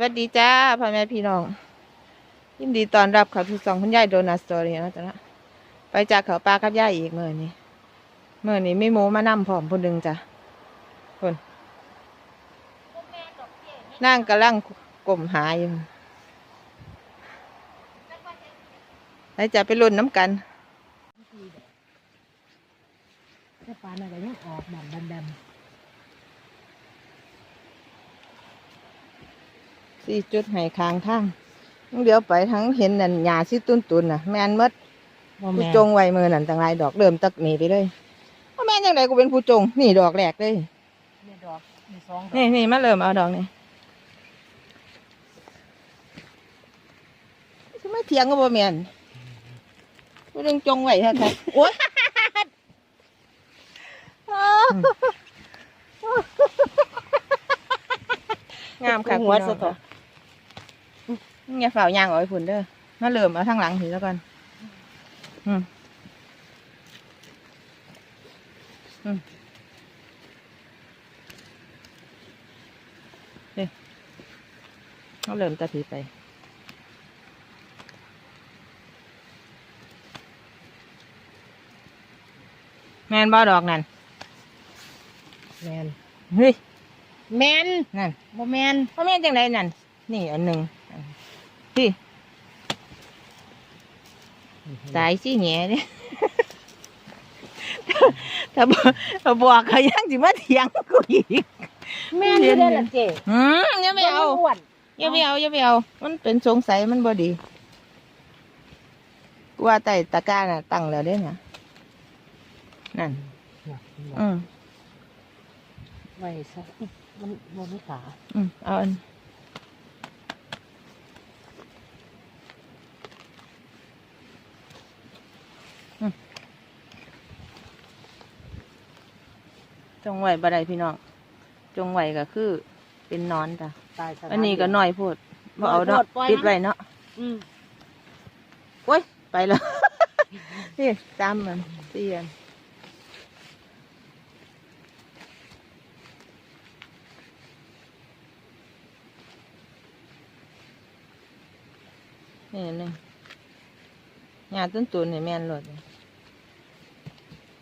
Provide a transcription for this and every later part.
วัสดีจ้าพ่อแม่พี่น้อง ยินดีต้อนรับเข้าสู่สองคุณยายโดนัทสตอรี่นะจ๊ะนะไปจากเขาปลากับยายอีกเมื่อนี้เมื่อนี้ไม่โมมานั่พร้อมคนหนึ่งจ้ะคนนั่งกำลังกลมหาอยู่ไปจะไปลุ่นน้ำกันแต่ปลาน่ะก็ยังออกหม่อมดำ สี่จุดให้คางทางเดี๋ยวไปทั้งเห็นนั่นหญ้าสิตุนตุนๆน่ะแมนหมดๆบ่ผู้แม่นจงไว้มือนั่นต่างหลายดอกเริ่มตักหนีไปเลยว่าแม่นยังไงกูเป็นผู้จงนี่ดอกแรกเลยมีดอกมีสองดอกนี่นี่มาเริ่มเอาดอกนี่คือไม่เถียงก็บ่แม่นกูต้องจงไว้ฮะครับโอ๊ยงามค่ะหัวคุณน้สะองต่อ อย่าฝ่าวยางเอาไว้พุ่นเด้อมาเริ่มเอาทางหลังทีแล้วกันอืมอืมเด้อเอาเริ่มตะผีไปแมนบ่ดอกนั่นแม่นเฮ้ยแม่นนั่นบ่แม่นพ่อแม่นจังไรนั่นนี่อันหนึ่ง พี่สายสิแหน่เนี่ยถ้าบถ้าบอกเขายังสิมาเถียงกูอีกแม่นอยู่เด้อล่ะเจ๊อืมอย่าไม่เอาบ่อ้วนอย่าไม่เอาอย่าไม่เอา มันเป็นสงสัยมันบ่ดีกูว่าไต่ตะกร้าน่ะ ตั้งแล้วเด้น่ะนั่น อืมไว้ซะมันบ่มีขา อืมเอาอัน จงไหวบ่ได้พี่น้องจงไหวก็คือ เป็นนอนจ้ะตายสถาอันนี้ก็น้อยโพดบ่เอาเนาะน้อยโพดปล่อยนะปิดไว้เนาะอืมโอ้ยไปแล้ว นี่ตามมันเตียนนี่อันหนึ่งงาต้นตุนนี่แม่นหลดนี่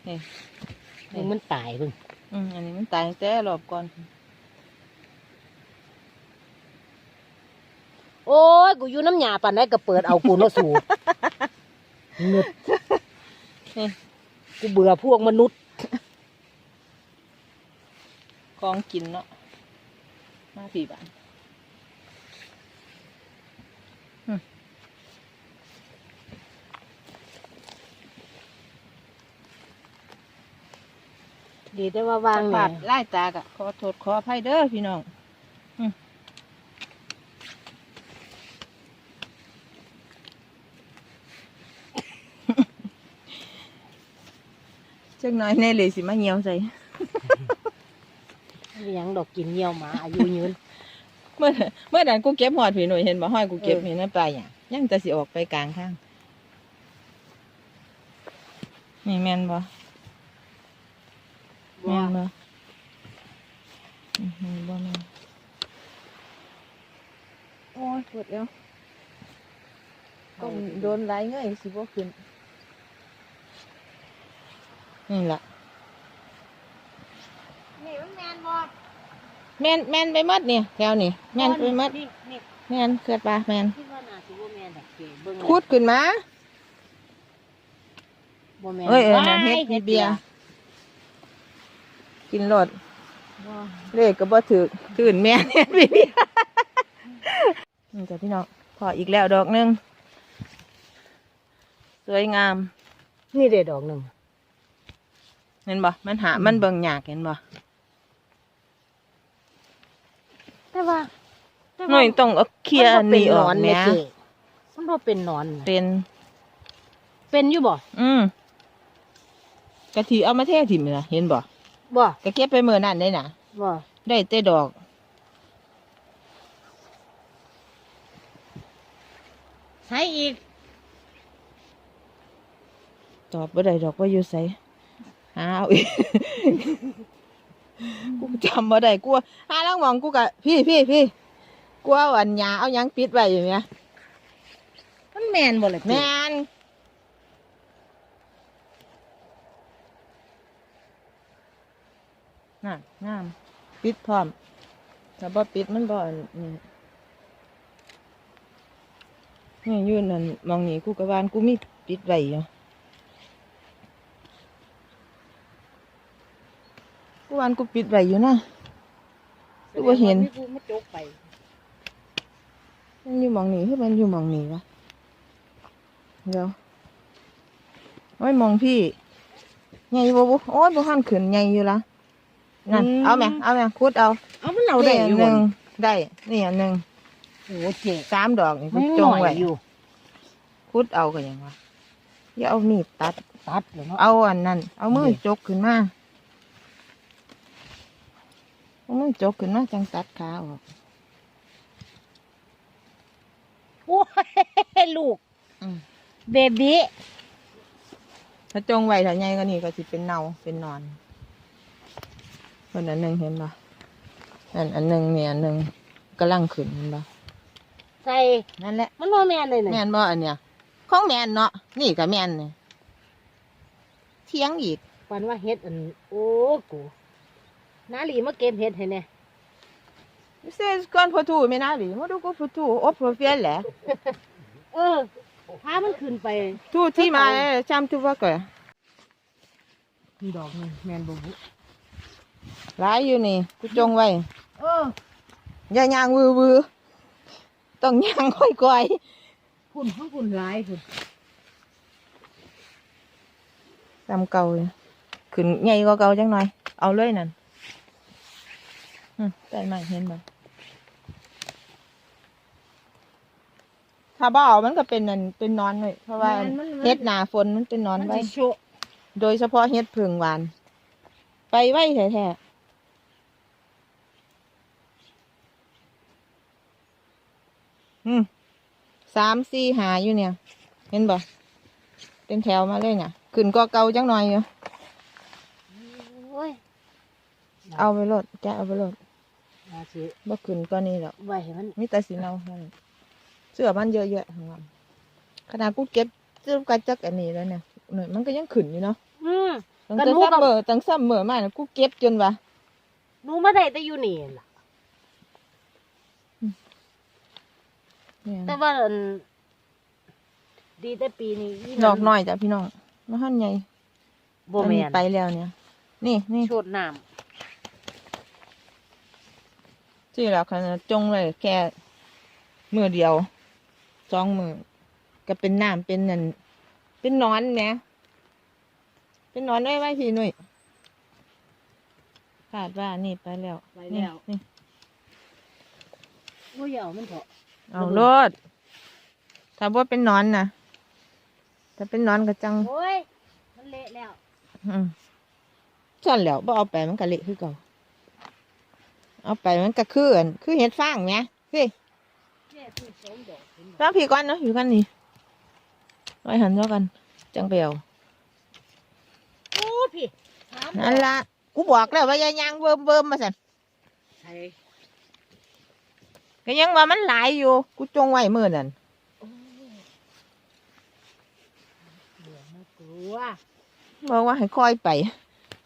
นี่นี่มันตายเพิ่ง อืมอันนี้มันตายตั้งแต่รอบก่อน โอ้ย กูอยู่น้ำหยาปานใดก็เปิดเอากูเนาะสู่นึดนี่ กูเบื่อพวกมนุษย์กองกินเนาะมาผีบ้าน ดีแต่ว่าวางสแม่ภาพไล่ตากะขอโทษขออภัยเด้อพี่น้องอืมจักหน้อยแน่เลยสิมาเหี่ยวใส่มีหยังดอกกินเหี่ยวหมาอายุยืนเมื่อเมื่อนั้นกูเก็บหอดพี่หน่อยเห็นบ่ห้อยกูเก็บเออเห็นนั่นปลาอย่างยังจะสิออกไปกลางทางนี่แม่นบ่ แม่นบ่อือหือบ่แม่นโอ้ยปวดแล้วก็โดนไหลเงยสิบ่ขึ้นนี่ล่ะ นี่มันแม่นบ่แม่นแม่นไปหมดเนี่ยแถวนี่แม่นไปหมดนี่นี่แม่นเกิดปลาแม่นคิดว่าน่าสิบ่แม่นดอกเก๋เบิ่งขุดขึ้นมาบ่แม่นเอ้ยเออนั่นว้าเฮ็ดเบียร์ กินรดบ่เลขก็บ่ถือตื่นแม่นเฮ็ดเบียร์นี่จ้ะพี่น้องพออีกแล้วดอกหนึง สวยงาม นี่เด้ดอกหนึงเห็นบ่มันหามันเบิ่งยากเห็นบ่แต่ว่าแต่หน่อยต้องเอาเคลียร์อันนี้ออกมัแหบ่ม่เป็นหนอนแม่เก๋มันบ่เป็นหนอนน่ะเป็น เป็นอยู่บ่ อืมกะทิเอามาแท้ถิ่มน่ะเห็นบ่ บ่ก็เก็บไปมื้อนั้นได้น่ะบ่ได้แต่ดอกใช้อีก ตอบบ่ได้ดอกว่าอยู่ไสหาเอาอีกกูจำบ่ได้กูว่าหาลังหมองกูกะพี่พี่พี่กลัววันหยาเอาหยังปิดไว้อยู่เนี่ยมันแมนบ่ล่ะแม่น น่ะงาม ปิดพร้อม ถ้าบ่ปิดมันบ่อันนี่นี่อยืนนั่นมองนี่กูกะวานกูมีปิดไว้อยู่กูวานกูปิดไว้อยู่นะกูบ่เห็นกูมาจกไปมันอยู่หมองนี่คือมันอยู่หมองนี่วะเดี๋ยวโอ้ยหมองพี่ใหญ่บ่บุโอ้ยบ่หันขึ้นใหญ่อยู่ละ นั่นเอาแม่เอาแม่คุดเอาเอามันเอาได้นี่อนยู่หนึ่งได้ นี่อันหนึ่งโอ้เจ๊สามดอกนี่กูไม่จหงน่อยไว้อยู่ คุดเอาก็ยังวะอย่าเอามีดตัด ตัดเลยเนาะ เอาอันนั้น เอามือนี่ จกขึ้นมาเอามือจกขึ้นมาจังตัดขาออกโอ้ยลูกอืมเบบี้ถ้าจงไว้ถ้าใหญ่ก็นี่ก็สิเป็นเนาเป็นนอน คนอันหนึ่งเห็นปะอันอันหนึ่งเนี่ยอันหนึ่งกำลังขึ้นเห็นปะใส่นั่นแหละมันบ่แมนเลยแมเนี่ยนบ่อันเนี้ยของแมนเนาะนี่ก็แมนเนี่ยเทียงอีกปันว่าเฮ็ดอันโอ้กูนาหลีมาเก็บเฮ็ดให้เนี่ยเซ่ก่อนพอถูไม่น่าหรือมาดูก็พอถูอบพอเฟียนแหละเออพามันขึ้นไปถูที่มาจำทุกว่าก่อนมีดอกหนึงแมนบ่บุ หลายอยู่นี่กูจงไว้เอออย่าย่างวือวือต้องย่างค่อยพุ่นข้างพุ่นหลายพุ่นๆจำเก่าเลยขึ้นใหญ่กว่าเก่าจังหน่อย เอาเลยนั่นอืมได้ไหมเห็นบ่ถ้าบ่เอามันก็เป็นนั่นเป็นนอนเลยเพราะว่าเฮ็ดหนาฝนมันเป็นนอนมันไว้สิโชะโดยเฉพาะเฮ็ดผึ่งหวาน ไปไว้แท้ๆ อืมสามสี่หาอยู่เนี่ย เห็นบ่เป็นแถวมาเลยเนี่ยขึ้นก็เก่าจังหน่อยอยู่โอ้ยเอาไปโลดแกะเอาไปโลดน่าสิบ่ขึ้นก็นี่หรอกไว้ให้มันมีแต่สีเนาเท่านั้นเสื้อมันเยอะแยะของมันขนาดกูเก็บเสื้อกระจักอันนี้แล้วเนี่ยหน่อยมันก็ยังขึ้นอยู่เนาะอืมตั้งก็แต่หนูก็ซ้ำเมอตั้งซ้ำเมอมาเนี่ยกูเก็บจนวะหนูมาได้แต่อยู่นี่ล่ะ เนี่ย แต่ว่าอันดีแต่ปีนี้อีดอกน้อยจ้ะพี่น้องมาหั่นใหญ่บ่อันแม่นี้นไปแล้วเนี่ย นี่นี่โชดน้ที่เราขนาดจงเลยแค่มือเดียวสองมือก็เป็นน้ำเป็นนั่นเป็นหนอนแหมเป็นหนอนไว้ไว้พี่หนุ่ยคาดว่านี่ไปแล้วำไปแล้วนี่โอ้ยเอามันเถอะ เอาโลดถ้าว่าเป็นหนอนนะถ้าเป็นหนอนก็จังโอ้ยมันเละแล้วอืมสั่นแล้วบ่เอาไปมันก็เละคือเก่าเอาไปมันก็คืออันคือเห็ดฟางไงพี่แค่ที่สองดอกเห็นบ่ฟังพี่ก่อนเนาะอยู่กันนี่ไว้หันเท่ากัน จังเปียวโอ้พี่สามดอกนั่นละกูบอกแล้วว่าอย่าย่างเบิ่มเบิ่มมาสั่นใช่ ก็ยังว่ามันหลายอยู่ กูจงไว้มือนั่นโอ้ยเดี๋ยวน่ากลัวบอกว่าให้คอยไป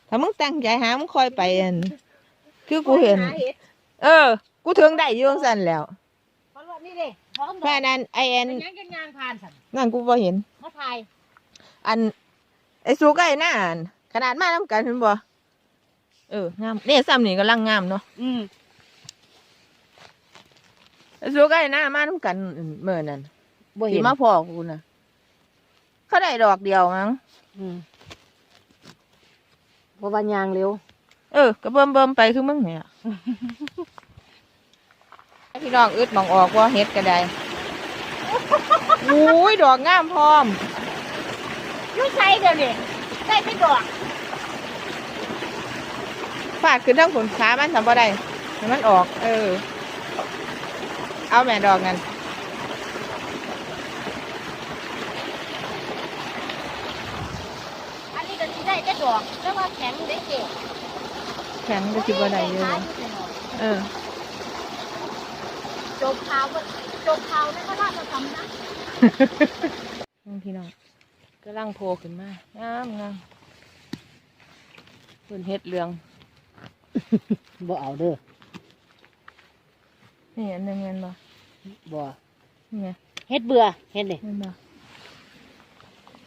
ถ้ามึงตั้งใจหามึงคอยไปอันคือกูเห็นหาดเออ กูถึงได้อยื่จั่งสั่นแล้วเพราะว่านี่เด้ท้องดอกแค่นั้นไอแอนเป็นหยังกันยางผ่านสันนั่นกูบ่เห็น มาถ่ายอัน ไอ้สูกไอ้หน้าอันขนาดมาน้ำกันเห็นบ่เอองามเนี่ยซ้ำนี่ก็ลังงามเนาะอืมไอ้ สูกไอ้หน้ามาน้ำกันเมื่อนั้นบ่สิเห็นมาพอกูนะเขาได้ดอกเดียวมั้ง อืมบ่วันยางเร็ว เออ ก็เบิ่มเบิ่มไปคือมึงเนี่ย พี่น้องอึดมองออกว่าเฮ็ดก็ได้อุ้ย ดอกงามพร้อมไม่ใช่เดี๋ยวนี้ใส่ไปดอกฟาดขึ้นทั้งผลขามันทำบ่ได้ให้มันออก เออ เอาแม่ดอกนั้นอันนี้ก็สิได้แต่ดอกแต่ว่าแข็งได้เก๋แข็งก็สิบ่ได้เยอะเลยเออจบข่าวบ่จบข่าวในพระราชธรรมนะนี่พี่น้องกำลังโผล่ขึ้นมางามงามเพิ่นเฮ็ดเรืองบ่เอาเด้อ นี่อันหนึงเงินบ่บ่นี่ไงเฮ็ดเบื่อเฮ็ดนี่เงินบ่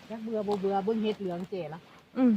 จักเบื่อบ่เบื่อเบิ่งเฮ็ดเหลืองเจ๋ละอืม